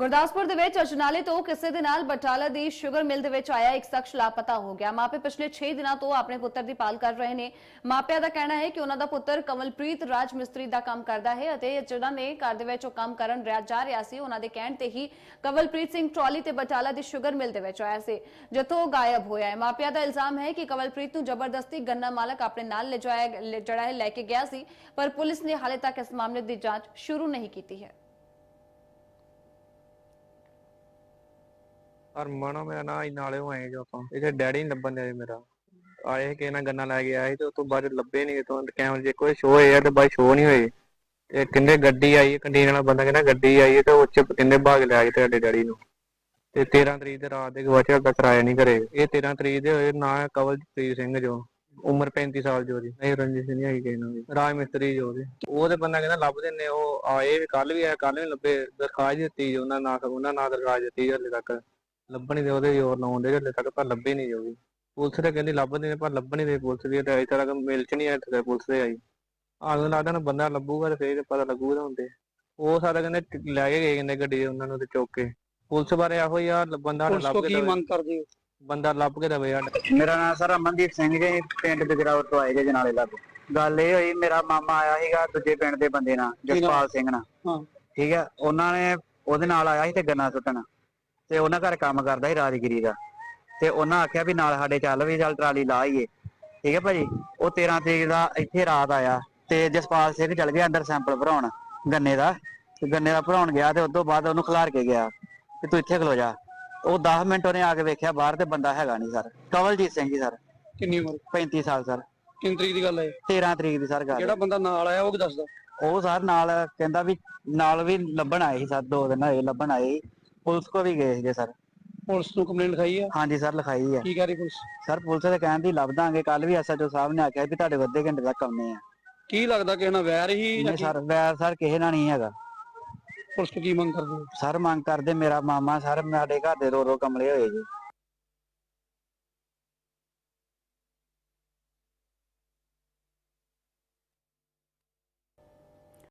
ਗੁਰਦਾਸਪੁਰ ਦੇ ਵਿੱਚ ਅਜਨਾਲੇ ਤੋਂ ਕਿਸੇ ਦੇ ਨਾਲ ਬਟਾਲਾ ਦੀ ਸ਼ੂਗਰ ਮਿਲ ਦੇ ਵਿੱਚ ਆਇਆ ਇੱਕ ਸ਼ਖਸ ਲਾਪਤਾ ਹੋ ਗਿਆ। ਮਾਪੇ ਪਿਛਲੇ 6 ਦਿਨਾਂ ਤੋਂ ਆਪਣੇ ਪੁੱਤਰ ਦੀ ਪਾਲ ਕਰ ਰਹੇ ਨੇ। ਮਾਪਿਆਂ ਦਾ ਕਹਿਣਾ ਹੈ ਕਿ ਉਹਨਾਂ ਦਾ ਪੁੱਤਰ ਕਮਲਪ੍ਰੀਤ ਰਾਜ ਮਿਸਤਰੀ ਦਾ ਕੰਮ ਕਰਦਾ ਹੈ ਅਤੇ ਜਿਹਨਾਂ ਨੇ ਘਰ ਦੇ ਵਿੱਚ ਉਹ ਕੰਮ ਕਰਨ ਰਿਹਾ ਜਾ ਰਿਹਾ ਸੀ, ਉਹਨਾਂ ਦੇ ਕਹਿਣ ਤੇ ਹੀ ਕਮਲਪ੍ਰੀਤ ਸਿੰਘ ਟਰਾਲੀ ਤੇ ਬਟਾਲਾ ਦੀ ਸ਼ੂਗਰ ਮਿਲ ਦੇ ਵਿੱਚ ਆਇਆ ਸੀ, ਜਿੱਥੋਂ ਉਹ ਗਾਇਬ ਹੋਇਆ ਹੈ। ਮਾਪਿਆਂ ਦਾ ਇਲਜ਼ਾਮ ਹੈ ਕਿ ਕਮਲਪ੍ਰੀਤ ਨੂੰ ਜ਼ਬਰਦਸਤੀ ਗੰਨਾ ਮਾਲਕ ਆਪਣੇ ਨਾਲ ਲਿਜਾਇਆ ਜਿਹੜਾ ਹੈ ਲੈ ਕੇ ਗਿਆ ਸੀ, ਪਰ ਪੁਲਿਸ ਨੇ ਹਾਲੇ ਤੱਕ ਇਸ ਮਾਮਲੇ ਦੀ ਜਾਂਚ ਸ਼ੁਰੂ ਨਹੀਂ ਕੀਤੀ ਹੈ। ਹਰਮਨ ਆ ਮੇਰਾ ਨਾਂ ਨਾਲੇ ਆਏ ਜੋ ਆਪਾਂ ਇਹਦੇ ਡੈਡੀ ਨਹੀਂ ਲੱਭਣ ਦੇ ਮੇਰਾ। ਆਏ ਕਿ ਨਾ ਗੰਨਾ ਲੈ ਕੇ ਆਏ ਤੇ ਉਸ ਤੋਂ ਬਾਅਦ ਲੱਭੇ ਨਹੀਂ ਤੋਂ ਕੈਮਰੇ 'ਚ ਕੋਈ ਸ਼ੋਅ ਹੋਇਆ ਤੇ ਬਾਅਦ ਸ਼ੋਅ ਨਹੀਂ ਹੋਏ। ਤੇ ਕਹਿੰਦੇ ਗੱਡੀ ਆਈ, ਕੰਟੀਨ ਵਾਲਾ ਬੰਦਾ ਕਹਿੰਦਾ ਗੱਡੀ ਆਈ ਹੈ ਤੇ ਉਹ ਚ ਕਹਿੰਦੇ ਭਾਗ ਲਿਆ ਕੇ ਤੁਹਾਡੇ ਡੈਡੀ ਨੂੰ। ਤੇ 13 ਤਰੀਕ ਦੇ ਰਾਤ ਦੇ ਗਵਾਚਿਆ ਦਾ ਕਿਰਾਇਆ ਨਹੀਂ ਕਰੇ ਇਹ 13 ਤਰੀਕ ਦੇ ਹੋਏ, ਨਾਂ ਹੈ ਕਵਲਜੀਤ ਸਿੰਘ ਜੋ। ਉਮਰ 35 ਸਾਲ ਜੋ ਦੀ ਨਹੀਂ ਰੰਜਿਸ਼ ਨਹੀਂ ਹੈਗੀ ਕਿਸੇ ਨੂੰ ਰਾਜ ਮਿਸਤਰੀ ਜੋ ਦੇ ਉਹ ਤੇ ਬੰਦਾ ਕਹਿੰਦਾ ਲੱਭਦੇ ਨੇ ਉਹ ਆਏ ਕੱਲ ਵੀ ਆਇਆ ਕੱਲ ਵੀ ਲੱਭੇ। ਦਰਖਾਸਤ ਦਿੱਤੀ ਜੋ ਉਹਨਾਂ ਨਾਂ ਉਹਨਾਂ ਨਾਂ ਦਰਖਾਸਤ ਦਿੱਤੀ ਹਲੇ ਤੱਕ। ਲੱਭਣੀ ਦੇ ਉਹਦੇ ਜ਼ੋਰ ਲਾਉਂਦੇ ਹਲੇ ਤੱਕ ਪਰ ਲੱਭੇ ਨਹੀਂ ਜੋਗੀ ਪੁਲਿਸ ਤੇ ਕਹਿੰਦੀ ਲੱਭਦੇ ਨੇ ਪਰ ਲੱਭਣੀ ਦੇ ਪੁਲਿਸ ਵੀ। ਤੇ ਅਜੇ ਤੱਕ ਮਿਲ ਚ ਨਹੀਂ ਆਇਆ ਤੇ ਪੁਲਿਸ ਤੇ ਆਈ। ਆਗੂ ਲੱਗਦਾ ਨਾ ਬੰਦਾ ਲੱਭੂਗਾ ਤੇ ਫੇਰ ਪਤਾ ਲੱਗੂਗਾ ਹੁੰਦੇ ਉਹ ਸਾਰਾ ਕਹਿੰਦੇ ਲੈ ਕੇ ਗਏ ਕਹਿੰਦੇ ਗੱਡੀ ਉਹਨਾਂ ਨੂੰ ਤੇ ਚੁੱਕ ਕੇ। ਪੁਲਿਸ ਬਾਰੇ ਇਹੋ ਹੀ ਆ ਬੰਦਾ ਲੱਭ ਕੇ ਕੀ ਦਵੇ। ਮੰਗ ਕਰਦੇ ਹੋ? ਬੰਦਾ ਲੱਭ ਕੇ ਦਵੇ ਯਾਰ ਮੇਰਾ ਨਾਮ ਸਰ ਅਮਨਦੀਪ ਸਿੰਘ ਜੀ ਪਿੰਡ ਬਿਗਰਾਵਰ ਤੋਂ ਆਏ ਜੇ ਜਨਾਲੇ ਲੱਗ। ਗੱਲ ਇਹ ਹੋਈ ਮੇਰਾ ਮਾਮਾ ਆਇਆ ਸੀਗਾ ਦੂਜੇ ਪਿੰਡ ਦੇ ਬੰਦੇ ਨਾਲ ਜਸਪਾਲ ਸਿੰਘ ਨਾਲ। ਹਾਂ। ਠੀਕ ਹੈ ਉਹਨਾਂ ਨੇ ਉਹਦੇ ਨਾਲ ਆਇਆ ਸੀ ਤੇ ਗੰਨਾ ਸੁੱਟਣ। ਤੇ ਉਹਨਾਂ ਘਰ ਕੰਮ ਕਰਦਾ ਸੀ ਰਾਜਗਿਰੀ ਦਾ। ਤੇ ਉਹਨਾਂ ਆਖਿਆ ਵੀ ਨਾਲ ਸਾਡੇ ਚੱਲ ਵੀ ਚੱਲ ਟਰਾਲੀ ਲਾ ਆਈਏ। ਠੀਕ ਹੈ ਭਾਜੀ? ਉਹ 13 ਤਰੀਕ ਦਾ ਇੱਥੇ ਰਾਤ ਆਇਆ ਤੇ ਜਸਪਾਲ ਸਿੰਘ ਚੱਲ ਗਿਆ ਅੰਦਰ ਸੈਂਪਲ ਭਰਾਉਣ ਗੰਨੇ ਦਾ। ਤੇ ਗੰਨੇ ਦਾ ਭਰਾਉਣ ਗਿਆ ਤੇ ਉਸ ਤੋਂ ਬਾਅਦ ਉਹਨੂੰ ਖਿਲਾਰ ਕੇ ਗਿਆ ਕਿ ਤੂੰ ਇੱਥੇ ਖਲੋ ਜਾ। ਉਹ 10 ਮਿੰਟ ਉਹਨੇ ਆ ਕੇ ਵੇਖਿਆ ਬਾਹਰ ਤੇ ਬੰਦਾ ਹੈਗਾ ਨਹੀਂ ਸਰ। ਕਵਲਜੀਤ ਸਿੰਘ ਜੀ ਸਰ। ਕਿੰਨੀ ਉਮਰ? 35 ਸਾਲ ਸਰ। ਕਿੰਨੀ ਤਰੀਕ ਦੀ ਗੱਲ ਹੈ 13 ਤਰੀਕ ਦੀ ਸਰ ਗੱਲ। ਜਿਹੜਾ ਬੰਦਾ ਨਾਲ ਆਇਆ ਉਹ ਕੀ ਦੱਸਦਾ। ਉਹ ਸਰ ਨਾਲ ਕਹਿੰਦਾ ਵੀ ਨਾਲ ਵੀ ਲੱਭਣ ਆਏ ਸੀ ਸਰ ਦੋ ਦਿਨ ਹੋਏ ਲੱਭਣ ਆਏ ਸੀ। ਪੁਲਿਸ ਕੋ ਵੀ ਗਏ ਸੀਗੇ ਸਰ। ਪੁਲਿਸ ਨੂੰ ਕੰਪਲੇਂਟ ਲਿਖਾਈ ਹੈ ਹਾਂਜੀ ਸਰ ਲਿਖਾਈ ਹੈ ਕੀ ਕਹਿ ਰਹੀ ਪੁਲਿਸ? ਸਰ ਪੁਲਿਸ ਦੇ ਕਹਿਣ ਦੀ ਲੱਭ ਦਾਂਗੇ। ਕੱਲ ਵੀ ਐਸਐਚਓ ਸਾਹਿਬ ਨੇ ਆਖਿਆ ਵੀ ਤੁਹਾਡੇ ਵੱਧੇ ਘੰਟੇ ਤੱਕ ਆਉਣੇ ਆ। ਕੀ ਲੱਗਦਾ ਕਿ ਇਹਨਾਂ ਵੈਰ ਹੀ ਨਹੀਂ? ਸਰ ਵੈਰ ਸਰ ਕਿਸੇ ਨਾਲ ਨਹੀਂ ਹੈਗਾ। ਪੁਲਿਸ ਤੋਂ ਕੀ ਮੰਗ ਕਰਦੇ ਹੋ? ਸਰ ਮੰਗ ਕਰਦੇ ਮੇਰਾ ਮਾਮਾ ਸਰ ਸਾਡੇ ਘਰ ਦੇ ਰੋ ਰੋ ਕਮਲੇ ਹੋਏ ਜੀ।